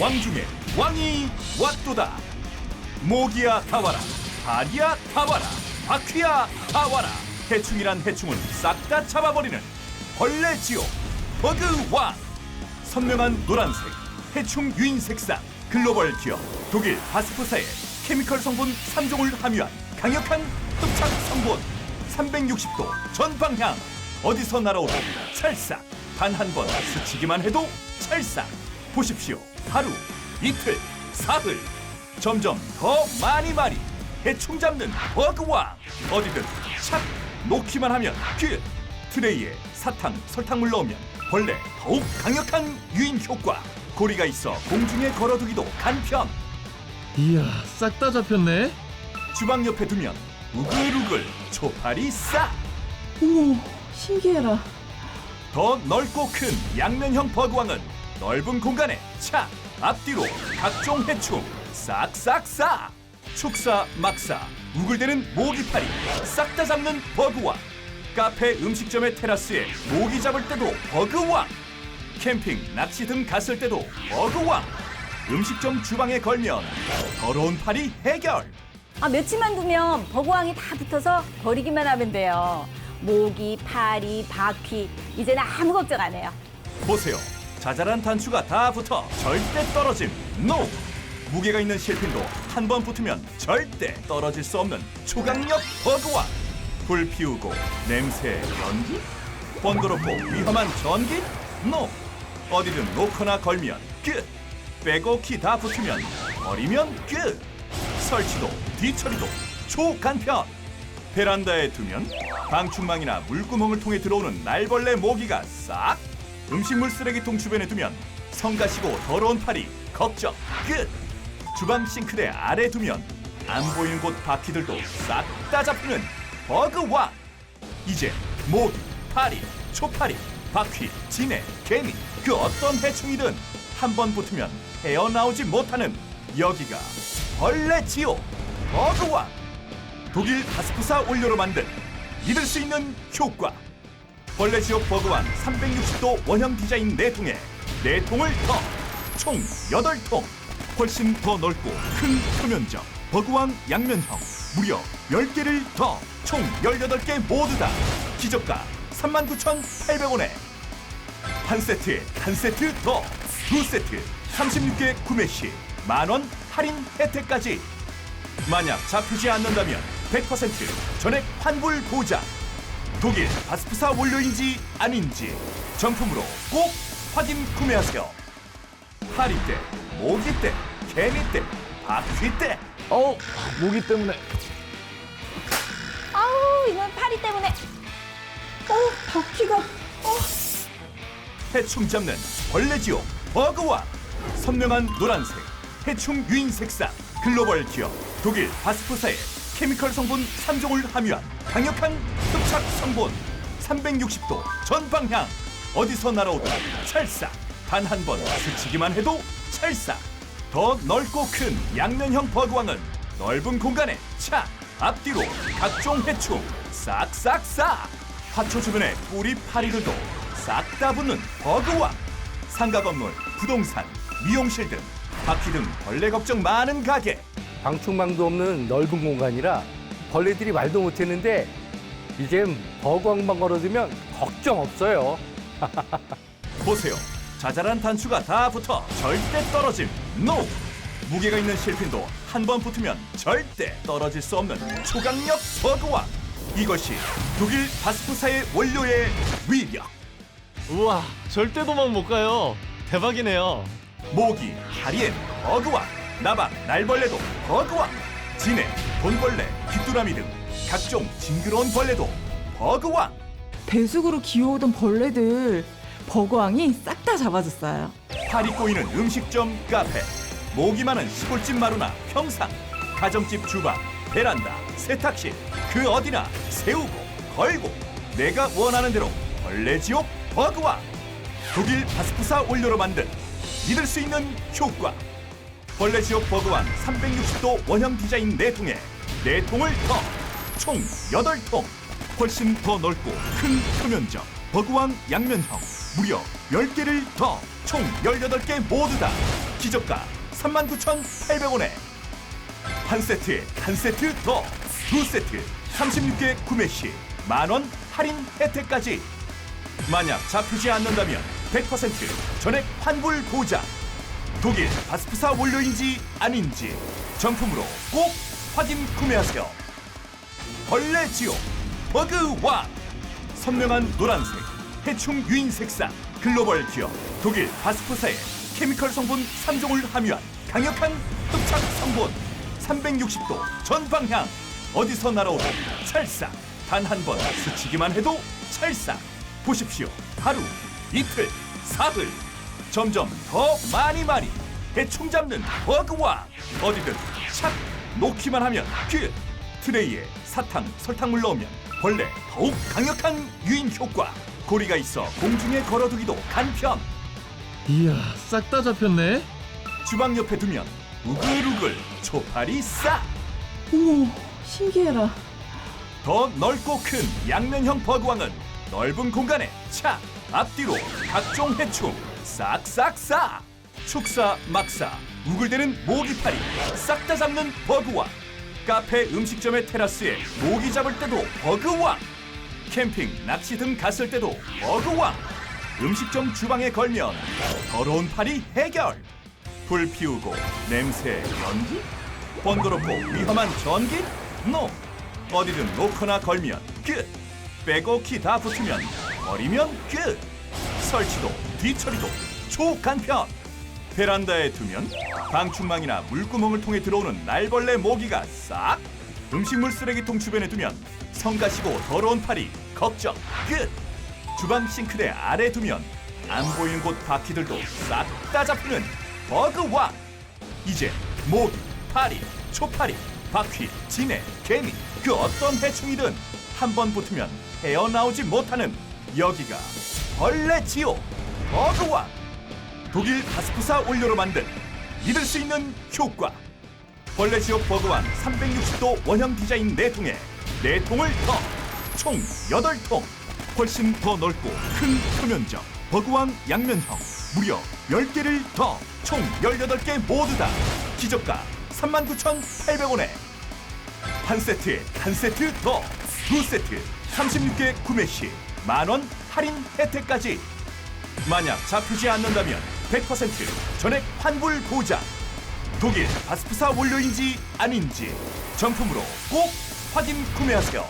왕 중에 왕이 왔도다. 모기야 다와라 파리야 다와라 바퀴야 다와라. 해충이란 해충은 싹 다 잡아버리는 벌레 지옥 버그왕 선명한 노란색 해충 유인 색상 글로벌 기업 독일 바스프사의 케미컬 성분 3종을 함유한 강력한 흡착 성분. 360도 전방향. 어디서 날아오든 찰싹. 단 한 번 스치기만 해도 찰싹. 보십시오 하루 이틀 사흘 점점 더 많이 많이 해충 잡는 버그왕. 어디든 착 놓기만 하면 끝 트레이에 사탕 설탕물 넣으면 벌레 더욱 강력한 유인 효과. 고리가 있어 공중에 걸어두기도 간편. 이야 싹 다 잡혔네. 주방 옆에 두면 우글우글 초파리 싹. 어머, 신기해라. 더 넓고 큰 양면형 버그왕은 넓은 공간에 착 앞뒤로 각종 해충 싹싹싹 축사 막사 우글대는 모기파리 싹 다 잡는 버그왕 카페 음식점의 테라스에 모기 잡을 때도 버그왕 캠핑 낚시 등 갔을 때도 버그왕 음식점 주방에 걸면 더러운 파리 해결 아, 며칠만 두면 버거왕이 다 붙어서 버리기만 하면 돼요. 모기, 파리, 바퀴 이제는 아무 걱정 안 해요. 보세요. 자잘한 단추가 다 붙어 절대 떨어짐 NO! 무게가 있는 실핀도 한 번 붙으면 절대 떨어질 수 없는 초강력 버그와 불 피우고 냄새 연기? 번거롭고 위험한 전기? NO! 어디든 놓거나 걸면 끝! 키다 붙으면 버리면 끝! 설치도 뒤처리도 초간편! 베란다에 두면 방충망이나 물구멍을 통해 들어오는 날벌레 모기가 싹 음식물 쓰레기통 주변에 두면 성가시고 더러운 파리 걱정 끝. 주방 싱크대 아래 두면 안 보이는 곳 바퀴들도 싹 다 잡히는 버그왕. 이제 모기, 파리, 초파리, 바퀴, 지네, 개미 그 어떤 해충이든 한 번 붙으면 헤어나오지 못하는 여기가 벌레 지옥 버그왕. 독일 바스프사 원료로 만든 믿을 수 있는 효과 벌레 지옥 버그왕 360도 원형 디자인 네통에 네통을 더총 여덟 통 훨씬 더 넓고 큰 표면적 버그왕 양면형 무려 10개를 더 총 18개 모두 다 기저가 39,800원에 한 세트에 한 세트 더 두 세트 36개 구매 시 만원 할인 혜택까지. 만약 잡히지 않는다면 100% 전액 환불 보장 독일 바스프사 원료인지 아닌지 정품으로 꼭 확인 구매하세요 파리떼, 모기떼, 개미떼, 바퀴떼 어 모기 때문에 아우, 이건 파리 때문에. 어, 바퀴가. 어, 해충 잡는 벌레지옥 버그와 선명한 노란색 해충 유인 색상 글로벌 기업 독일 바스프사의 케미컬 성분 3종을 함유한 강력한 흡착 성분 360도 전방향. 어디서 날아오든 찰싹. 단 한 번 스치기만 해도 찰싹. 더 넓고 큰 양면형 버그왕은 넓은 공간에 차 앞뒤로 각종 해충 싹싹싹. 화초 주변의 뿌리 파리들도 싹 다 붙는 버그왕. 상가 건물 부동산 미용실 등 바퀴 등 벌레 걱정 많은 가게 방충망도 없는 넓은 공간이라 벌레들이 말도 못했는데 이젠 버광만 걸어두면 걱정 없어요. 보세요. 자잘한 단추가 다 붙어 절대 떨어짐 NO 무게가 있는 실핀도 한 번 붙으면 절대 떨어질 수 없는 초강력 버그왕! 이것이 독일 바스프사의 원료의 위력! 우와 절대 도망 못 가요. 대박이네요. 모기, 하리엔, 버그왕, 나방, 날벌레도 버그왕, 진해, 돈벌레, 귀뚜라미 등 각종 징그러운 벌레도 버그왕 배숙으로 기어오던 벌레들. 버거왕이 싹 다 잡아줬어요. 파리 꼬이는 음식점 카페 모기 많은 시골집 마루나 평상 가정집 주방 베란다 세탁실 그 어디나 세우고 걸고 내가 원하는 대로 벌레 지옥 버그왕 독일 바스프사 원료로 만든 믿을 수 있는 효과 벌레 지옥 버그왕 360도 원형 디자인 네통에네통을 더총 여덟 통 훨씬 더 넓고 큰 표면적 버그왕 양면형 무려 10개를 더 총 18개 모두 다 기저가 39,800원에. 한 세트에 한 세트 더 두 세트 36개 구매 시 만원 할인 혜택까지. 만약 잡히지 않는다면 100% 전액 환불 보장 독일 바스프사 원료인지 아닌지 정품으로 꼭 확인 구매하세요. 벌레 지옥 버그와 선명한 노란색 해충 유인 색상 글로벌 기업 독일 바스프사의 케미컬 성분 3종을 함유한 강력한 흡착 성분 360도 전 방향. 어디서 날아오든 찰싹. 단 한 번 스치기만 해도 찰싹. 보십시오. 하루 이틀 사흘 점점 더 많이 많이 해충 잡는 버그와 어디든 착 놓기만 하면 끝 트레이에 사탕 설탕물 넣으면 벌레 더욱 강력한 유인 효과 고리가 있어 공중에 걸어두기도 간편 이야, 싹 다 잡혔네. 주방 옆에 두면 우글우글 초파리 싹 어머, 신기해라. 더 넓고 큰 양면형 버그왕은 넓은 공간에 차 앞뒤로 각종 해충 싹싹싹. 축사 막사 우글대는 모기파리 싹 다 잡는 버그왕. 카페 음식점의 테라스에 모기 잡을 때도 버그왕. 캠핑 낚시 등 갔을 때도 버그왕. 음식점 주방에 걸면 더러운 파리 해결. 불 피우고 냄새 연기? 번거롭고 위험한 전기? 노 어디든 놓거나 걸면 끝. 키다 붙으면 버리면 끝. 설치도 뒤처리도 초간편. 베란다에 두면 방충망이나 물구멍을 통해 들어오는 날벌레 모기가 싹. 음식물 쓰레기통 주변에 두면 성가시고 더러운 파리 걱정 끝. 주방 싱크대 아래 두면 안 보이는 곳 바퀴들도 싹 다 잡히는 버그왕. 이제 모기, 파리, 초파리, 바퀴, 지네, 개미 그 어떤 해충이든 한 번 붙으면 헤어나오지 못하는 여기가 벌레 지옥. 버그왕 독일 바스프사 원료로 만든 믿을 수 있는 효과. 벌레 지옥 버그왕 360도 원형 디자인 4통에 4통을 더총 8통. 훨씬 더 넓고 큰 표면적 버그왕 양면형. 무려 10개를 더 총 18개 모두 다 기저가 39,800원에. 한 세트에 한 세트 더 두 세트 36개 구매 시 만원 할인 혜택까지. 만약 잡히지 않는다면 100% 전액 환불 보장. 독일 바스프사 원료인지 아닌지 정품으로 꼭 확인 구매하세요